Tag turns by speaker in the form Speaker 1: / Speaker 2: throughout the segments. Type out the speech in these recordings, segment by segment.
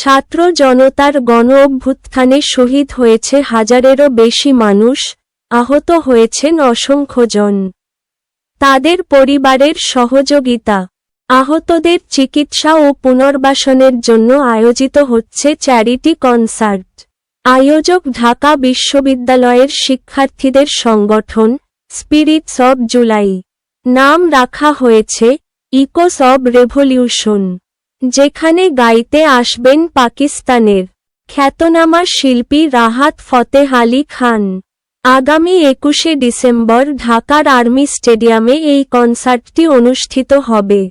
Speaker 1: ছাত্র জনতার গণ অভ্যুত্থানে শহীদ হয়েছে হাজারেরও বেশি মানুষ, আহত হয়েছেন অসংখ্য জন। তাদের পরিবারের সহযোগিতা, আহতদের চিকিৎসা ও পুনর্বাসনের জন্য আয়োজিত হচ্ছে চ্যারিটি কনসার্ট। আয়োজক ঢাকা বিশ্ববিদ্যালয়ের শিক্ষার্থীদের সংগঠন, স্পিরিটস অব জুলাই। নাম রাখা হয়েছে, ইকোস অব রেভলিউশন। যেখানে গাইতে আসবেন পাকিস্তানের খ্যাতনামা শিল্পী রাহাত ফতেহ আলী খান। আগামী একুশে ডিসেম্বর ঢাকার আর্মি স্টেডিয়ামে এই কনসার্টটি অনুষ্ঠিত হবে।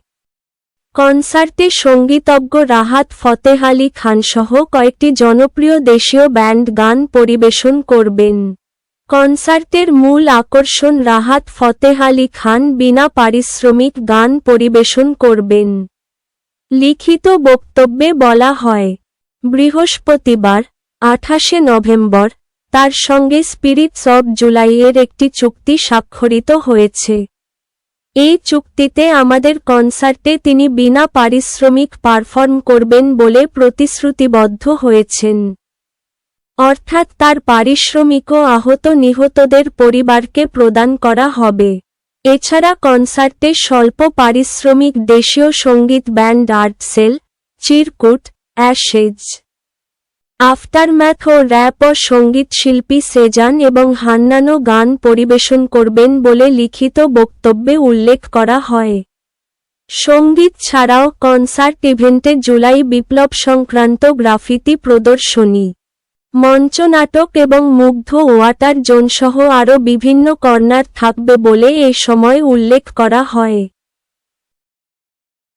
Speaker 1: কনসার্টে সঙ্গীতজ্ঞ রাহাত ফতেহ আলী খানসহ কয়েকটি জনপ্রিয় দেশীয় ব্যান্ড গান পরিবেশন করবেন। কনসার্টের মূল আকর্ষণ রাহাত ফতেহ আলী খান বিনা পারিশ্রমিক গান পরিবেশন করবেন। লিখিত বক্তব্যে বলা হয়, বৃহস্পতিবার, আঠাশে নভেম্বর, তার সঙ্গে স্পিরিটস অব জুলাইয়ের একটি চুক্তি স্বাক্ষরিত হয়েছে। এই চুক্তিতে আমাদের কনসার্টে তিনি বিনা পারিশ্রমিক পারফর্ম করবেন বলে প্রতিশ্রুতিবদ্ধ হয়েছেন। অর্থাৎ তার পারিশ্রমিকও আহত নিহতদের পরিবারকে প্রদান করা হবে। এছাড়া কনসার্টে স্বল্প পারিশ্রমিক দেশীয় সংগীত band Artcell, Chirkutt, Ashes, Aftermath ও র্যাপ ও সঙ্গীতশিল্পী সেজান এবং হান্নানো গান পরিবেশন করবেন বলে লিখিত বক্তব্যে উল্লেখ করা হয়। সংগীত ছাড়াও কনসার্ট ইভেন্টে জুলাই বিপ্লব সংক্রান্ত গ্রাফিতি প্রদর্শনী মঞ্চনাটক এবং মুগ্ধ ওয়াটার জোনসহ আরও বিভিন্ন কর্নার থাকবে বলে এ সময় উল্লেখ করা হয়।